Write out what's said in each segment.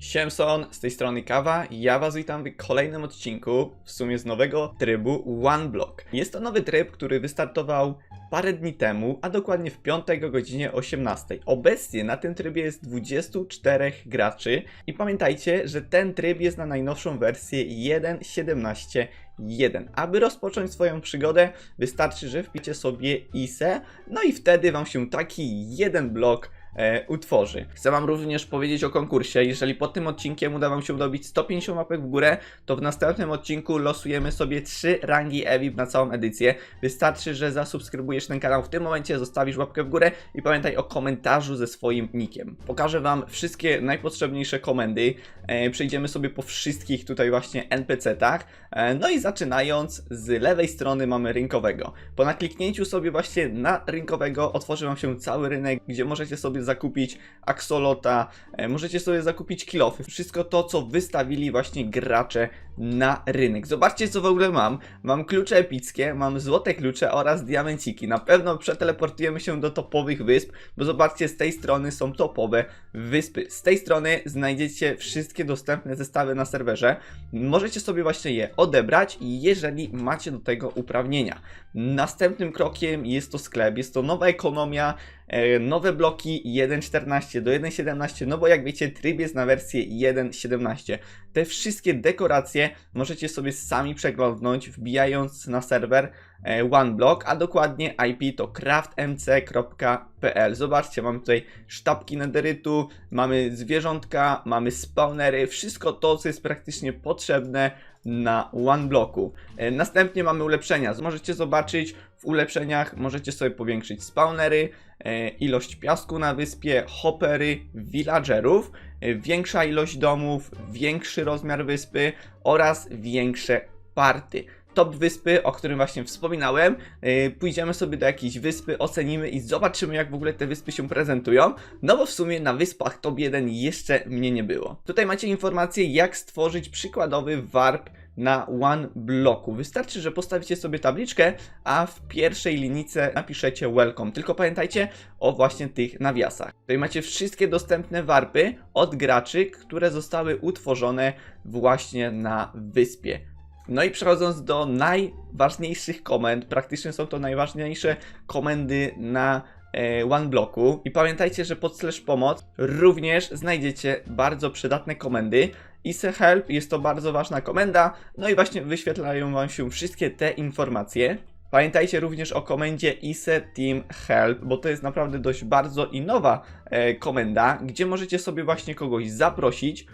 Siemson, z tej strony Kawa. Ja Was witam w kolejnym odcinku, w sumie z nowego trybu One Block. Jest to nowy tryb, który wystartował parę dni temu, a dokładnie w piątek o godzinie 18. Obecnie na tym trybie jest 24 graczy i pamiętajcie, że ten tryb jest na najnowszą wersję 1.17.1. Aby rozpocząć swoją przygodę, wystarczy, że wpicie sobie ISE, no i wtedy Wam się taki jeden blok e, utworzy. Chcę Wam również powiedzieć o konkursie. Jeżeli pod tym odcinkiem uda Wam się dobić 150 łapek w górę, to w następnym odcinku losujemy sobie 3 rangi EVIP na całą edycję. Wystarczy, że zasubskrybujesz ten kanał w tym momencie, zostawisz łapkę w górę i pamiętaj o komentarzu ze swoim nickiem. Pokażę Wam wszystkie najpotrzebniejsze komendy. E, przejdziemy sobie po wszystkich tutaj właśnie NPC-tach. E, no i zaczynając z lewej strony mamy rynkowego. Po nakliknięciu sobie właśnie na rynkowego otworzy Wam się cały rynek, gdzie możecie sobie zakupić aksolota, e, możecie sobie zakupić kilofy, wszystko to, co wystawili właśnie gracze na rynek. Zobaczcie, co w ogóle mam. Mam klucze epickie, mam złote klucze oraz diamenciki. Na pewno przeteleportujemy się do topowych wysp, bo zobaczcie, z tej strony są topowe wyspy. Z tej strony znajdziecie wszystkie dostępne zestawy na serwerze. Możecie sobie właśnie je odebrać, jeżeli macie do tego uprawnienia. Następnym krokiem jest to sklep, jest to nowa ekonomia, nowe bloki 1.14 do 1.17, no bo jak wiecie, tryb jest na wersję 1.17. Te wszystkie dekoracje możecie sobie sami przeglądnąć, wbijając na serwer e, OneBlock, a dokładnie IP to craftmc.pl. Zobaczcie, mamy tutaj sztabki nederytu, mamy zwierzątka, mamy spawnery, wszystko to, co jest praktycznie potrzebne na OneBlocku. E, Następnie mamy ulepszenia. Możecie zobaczyć w ulepszeniach, możecie sobie powiększyć spawnery, e, ilość piasku na wyspie, hoppery, villagerów, e, większa ilość domów, większy rozmiar wyspy oraz większe party. Top wyspy, o którym właśnie wspominałem, pójdziemy sobie do jakiejś wyspy, ocenimy i zobaczymy jak w ogóle te wyspy się prezentują, no bo w sumie na wyspach top 1 jeszcze mnie nie było. Tutaj macie informację jak stworzyć przykładowy warp na one bloku. Wystarczy, że postawicie sobie tabliczkę, a w pierwszej linijce napiszecie welcome. Tylko pamiętajcie o właśnie tych nawiasach. Tutaj macie wszystkie dostępne warpy od graczy, które zostały utworzone właśnie na wyspie. No i przechodząc do najważniejszych komend, praktycznie są to najważniejsze komendy na e, OneBlocku. I pamiętajcie, że pod slash pomoc również znajdziecie bardzo przydatne komendy. ISE Help jest to bardzo ważna komenda, no i właśnie wyświetlają Wam się wszystkie te informacje. Pamiętajcie również o komendzie ISE Team Help, bo to jest naprawdę dość bardzo i nowa e, komenda, gdzie możecie sobie właśnie kogoś zaprosić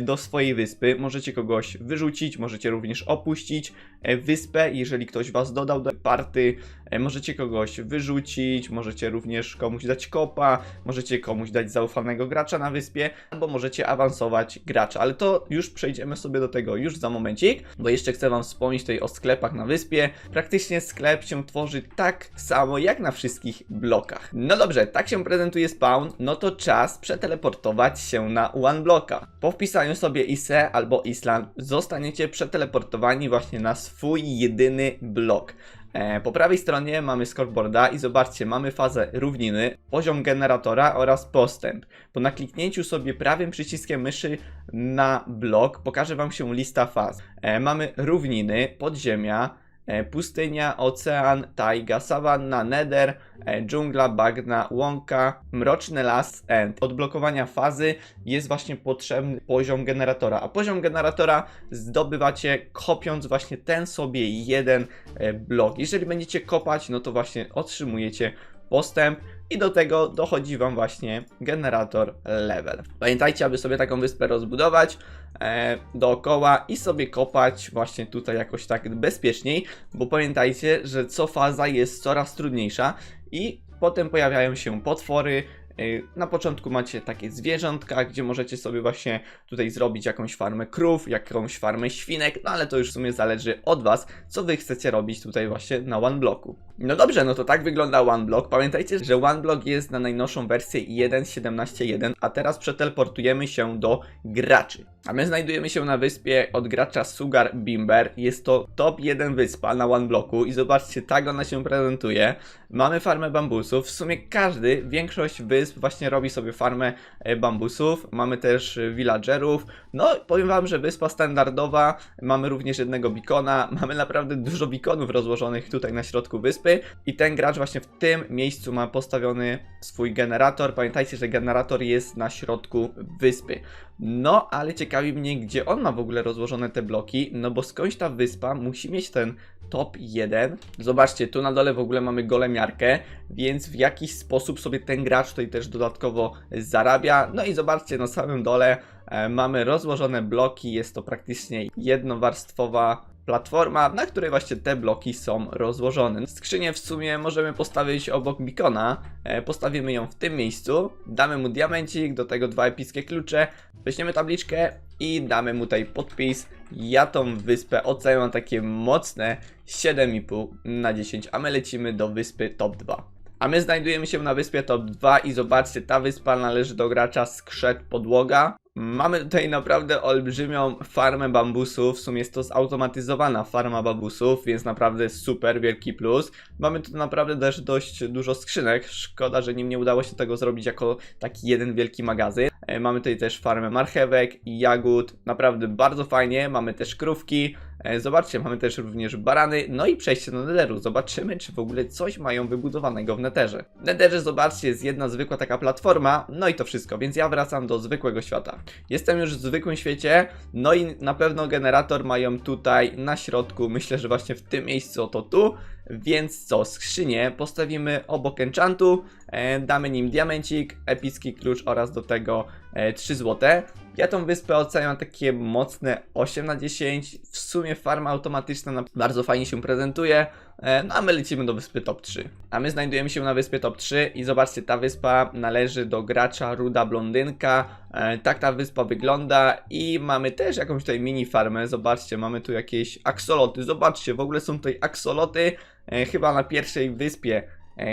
do swojej wyspy, możecie kogoś wyrzucić, możecie również opuścić e, wyspę, jeżeli ktoś was dodał do party, e, możecie kogoś wyrzucić, możecie również komuś dać kopa, możecie komuś dać zaufanego gracza na wyspie, albo możecie awansować gracza, ale to już przejdziemy sobie do tego już za momencik, bo jeszcze chcę wam wspomnieć tutaj o sklepach na wyspie. Praktycznie sklep się tworzy tak samo jak na wszystkich blokach. No dobrze, tak się prezentuje spawn, no to czas przeteleportować się na one bloka. Po wpisaniu sobie ISE albo Island zostaniecie przeteleportowani właśnie na swój jedyny blok. E, Po prawej stronie mamy scoreboarda i zobaczcie, mamy fazę równiny, poziom generatora oraz postęp. Po nakliknięciu sobie prawym przyciskiem myszy na blok pokaże Wam się lista faz. E, Mamy równiny, podziemia, pustynia, ocean, tajga, sawanna, nether, e, dżungla, bagna, łąka, mroczny las, end. Odblokowania fazy jest właśnie potrzebny poziom generatora, a poziom generatora zdobywacie kopiąc właśnie ten sobie jeden e, blok. Jeżeli będziecie kopać, no to właśnie otrzymujecie postęp i do tego dochodzi Wam właśnie generator level. Pamiętajcie, aby sobie taką wyspę rozbudować e, dookoła i sobie kopać właśnie tutaj jakoś tak bezpieczniej, bo pamiętajcie, że co faza jest coraz trudniejsza i potem pojawiają się potwory. Y, Na początku macie takie zwierzątka, gdzie możecie sobie właśnie tutaj zrobić jakąś farmę krów, jakąś farmę świnek, no ale to już w sumie zależy od Was, co Wy chcecie robić tutaj właśnie na OneBlocku. No dobrze, no to tak wygląda OneBlock. Pamiętajcie, że OneBlock jest na najnowszą wersję 1.17.1, a teraz przeteleportujemy się do graczy. A my znajdujemy się na wyspie od gracza Sugar Bimber. Jest to top 1 wyspa na OneBlocku i zobaczcie, tak ona się prezentuje. Mamy farmę bambusów. W sumie każdy, większość wysp wysp właśnie robi sobie farmę e, bambusów. Mamy też e, villagerów. No, powiem wam, że wyspa standardowa. Mamy również jednego bikona. Mamy naprawdę dużo bikonów rozłożonych tutaj na środku wyspy. I ten gracz właśnie w tym miejscu ma postawiony swój generator. Pamiętajcie, że generator jest na środku wyspy. No, ale ciekawi mnie, gdzie on ma w ogóle rozłożone te bloki, no bo skądś ta wyspa musi mieć ten top 1. Zobaczcie, tu na dole w ogóle mamy golemiarkę, więc w jakiś sposób sobie ten gracz tutaj też dodatkowo zarabia. No i zobaczcie, na samym dole e, mamy rozłożone bloki, jest to praktycznie jednowarstwowa platforma, na której właśnie te bloki są rozłożone. Skrzynię w sumie możemy postawić obok bikona, e, postawimy ją w tym miejscu, damy mu diamencik, do tego dwa epickie klucze, weźmiemy tabliczkę i damy mu tutaj podpis. Ja tą wyspę oceniam takie mocne 7,5 na 10, a my lecimy do wyspy top 2. A my znajdujemy się na wyspie top 2 i zobaczcie, ta wyspa należy do gracza Skrzet Podłoga. Mamy tutaj naprawdę olbrzymią farmę bambusów, w sumie jest to zautomatyzowana farma bambusów, więc naprawdę super, wielki plus. Mamy tu naprawdę też dość dużo skrzynek, szkoda, że nim nie udało się tego zrobić jako taki jeden wielki magazyn. E, Mamy tutaj też farmę marchewek i jagód, naprawdę bardzo fajnie, mamy też krówki, E, Zobaczcie, mamy też również barany, no i przejście do netheru. Zobaczymy, czy w ogóle coś mają wybudowanego w netherze. W netherze, zobaczcie, jest jedna zwykła taka platforma, no i to wszystko, więc ja wracam do zwykłego świata. Jestem już w zwykłym świecie, no i na pewno generator mają tutaj na środku, myślę, że właśnie w tym miejscu, oto tu. Więc co, skrzynię postawimy obok enchantu, e, damy nim diamencik, epicki klucz oraz do tego e, 3 złote. Ja tą wyspę oceniam takie mocne 8 na 10. W sumie farma automatyczna na- bardzo fajnie się prezentuje. E, No a my lecimy do wyspy top 3. A my znajdujemy się na wyspie top 3 i zobaczcie, ta wyspa należy do gracza Ruda Blondynka. E, Tak ta wyspa wygląda i mamy też jakąś tutaj mini farmę. Zobaczcie, mamy tu jakieś aksoloty. Zobaczcie, w ogóle są tutaj aksoloty. E, Chyba na pierwszej wyspie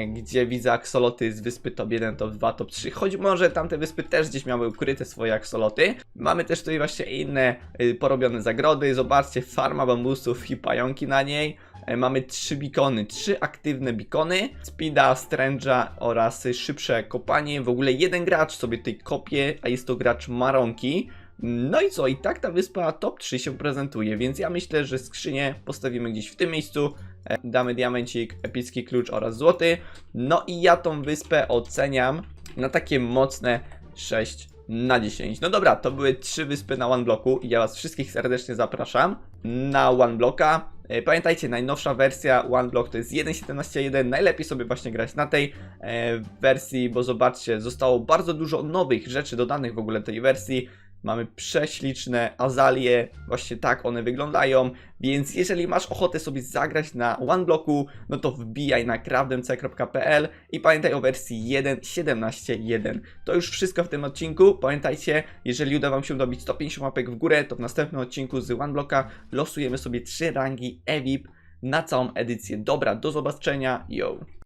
gdzie widzę aksoloty z wyspy top 1, top 2, top 3, choć może tamte wyspy też gdzieś miały ukryte swoje aksoloty. Mamy też tutaj właśnie inne y, porobione zagrody, zobaczcie, farma bambusów i pająki na niej. E, Mamy trzy bikony, trzy aktywne bikony, Speeda, Strange'a oraz szybsze kopanie. W ogóle jeden gracz sobie tutaj kopie, a jest to gracz Maronki. No i co, i tak ta wyspa top 3 się prezentuje, więc ja myślę, że skrzynię postawimy gdzieś w tym miejscu. E, Damy diamencik, epicki klucz oraz złoty. No i ja tą wyspę oceniam na takie mocne 6 na 10. No dobra, to były trzy wyspy na one bloku i ja was wszystkich serdecznie zapraszam na one bloka. E, Pamiętajcie, najnowsza wersja OneBlock to jest 1.17.1. Najlepiej sobie właśnie grać na tej e, wersji, bo zobaczcie, zostało bardzo dużo nowych rzeczy dodanych w ogóle tej wersji. Mamy prześliczne azalie, właśnie tak one wyglądają, więc jeżeli masz ochotę sobie zagrać na OneBlocku, no to wbijaj na craftmc.pl i pamiętaj o wersji 1.17.1. To już wszystko w tym odcinku. Pamiętajcie, jeżeli uda Wam się dobić 150 łapek w górę, to w następnym odcinku z OneBlocka losujemy sobie 3 rangi EVIP na całą edycję. Dobra, do zobaczenia, yo!